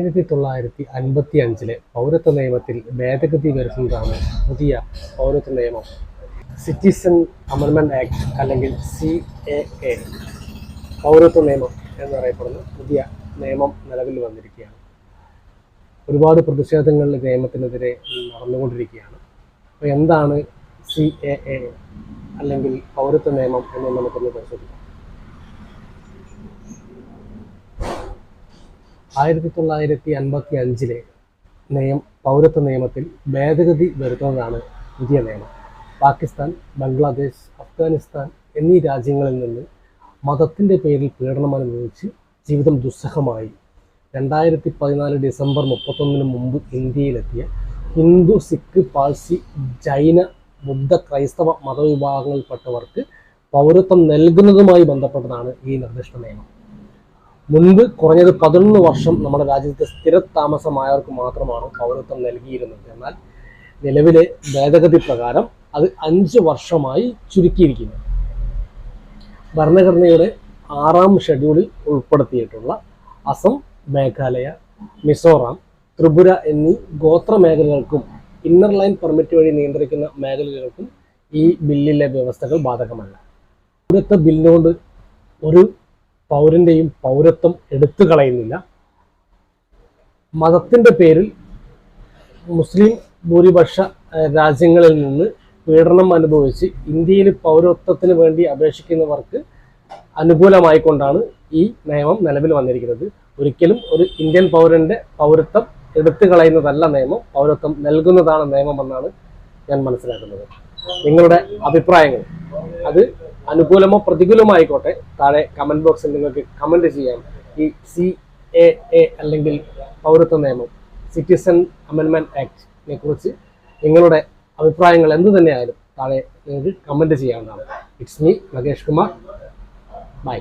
ആയിരത്തി തൊള്ളായിരത്തി അൻപത്തി അഞ്ചിലെ പൗരത്വ നിയമത്തിൽ ഭേദഗതി വരുത്തുന്നതാണ് പുതിയ പൗരത്വ നിയമം. സിറ്റിസൺ അമൻമെന്റ് ആക്ട് അല്ലെങ്കിൽ സി എ എ പൗരത്വ നിയമം എന്നറിയപ്പെടുന്ന പുതിയ നിയമം നിലവിൽ വന്നിരിക്കുകയാണ്. ഒരുപാട് പ്രതിഷേധങ്ങൾ നിയമത്തിനെതിരെ നടന്നുകൊണ്ടിരിക്കുകയാണ്. അപ്പോൾ എന്താണ് സി എ എ അല്ലെങ്കിൽ പൗരത്വ നിയമം എന്ന് നമുക്കൊന്ന് പരിശോധിക്കാം. ആയിരത്തി തൊള്ളായിരത്തി അൻപത്തി അഞ്ചിലെ നിയം പൗരത്വ നിയമത്തിൽ ഭേദഗതി വരുത്തുന്നതാണ് പുതിയ നിയമം. പാകിസ്ഥാൻ ബംഗ്ലാദേശ് അഫ്ഗാനിസ്ഥാൻ എന്നീ രാജ്യങ്ങളിൽ നിന്ന് മതത്തിന്റെ പേരിൽ പീഡനം അനുഭവിച്ച് ജീവിതം ദുസ്സഹമായി. രണ്ടായിരത്തി പതിനാല് ഡിസംബർ മുപ്പത്തൊന്നിന് മുമ്പ് ഇന്ത്യയിലെത്തിയ ഹിന്ദു സിഖ് പാഴ്സി ജൈന ബുദ്ധ ക്രൈസ്തവ മതവിഭാഗങ്ങളിൽപ്പെട്ടവർക്ക് പൗരത്വം നൽകുന്നതുമായി ബന്ധപ്പെട്ടതാണ് ഈ നിർദ്ദിഷ്ട നിയമം. മുൻപ് കുറഞ്ഞത് പതിനൊന്ന് വർഷം നമ്മുടെ രാജ്യത്തെ സ്ഥിരതാമസമായവർക്ക് മാത്രമാണ് പൗരത്വം നൽകിയിരുന്നത്. എന്നാൽ നിലവിലെ ഭേദഗതി പ്രകാരം അത് അഞ്ച് വർഷമായി ചുരുക്കിയിരിക്കുന്നു. ഭരണഘടനയുടെ ആറാം ഷെഡ്യൂളിൽ ഉൾപ്പെടുത്തിയിട്ടുള്ള അസം മേഘാലയ മിസോറാം ത്രിപുര എന്നീ ഗോത്ര മേഖലകൾക്കും ഇന്നർ ലൈൻ പെർമിറ്റ് വഴി നിയന്ത്രിക്കുന്ന മേഖലകൾക്കും ഈ ബില്ലിലെ വ്യവസ്ഥകൾ ബാധകമല്ല. പൗരത്വ ബില്ലുകൊണ്ട് ഒരു പൗരന്റെയും പൗരത്വം എടുത്തു കളയുന്നില്ല. മതത്തിന്റെ പേരിൽ മുസ്ലിം ഭൂരിപക്ഷ രാജ്യങ്ങളിൽ നിന്ന് പീഡനം അനുഭവിച്ച് ഇന്ത്യയിൽ പൗരത്വത്തിന് വേണ്ടി അപേക്ഷിക്കുന്നവർക്ക് അനുകൂലമായിക്കൊണ്ടാണ് ഈ നിയമം നിലവിൽ വന്നിരിക്കുന്നത്. ഒരിക്കലും ഒരു ഇന്ത്യൻ പൗരന്റെ പൗരത്വം എടുത്തു കളയുന്നതല്ല നിയമം പൗരത്വം നൽകുന്നതാണ് നിയമമെന്നാണ് ഞാൻ മനസ്സിലാക്കുന്നത്. നിങ്ങളുടെ അഭിപ്രായങ്ങൾ അത് അനുകൂലമോ പ്രതികൂലമോ ആയിക്കോട്ടെ താഴെ കമന്റ് ബോക്സിൽ നിങ്ങൾക്ക് കമന്റ് ചെയ്യാം. ഈ സി എ എ അല്ലെങ്കിൽ പൗരത്വ നിയമം സിറ്റിസൺ അമെൻമെന്റ് ആക്ടിനെ കുറിച്ച് നിങ്ങളുടെ അഭിപ്രായങ്ങൾ എന്ത് തന്നെയായാലും താഴെ നിങ്ങൾക്ക് കമന്റ് ചെയ്യാവുന്നതാണ്. It's me Mukesh Kumar bye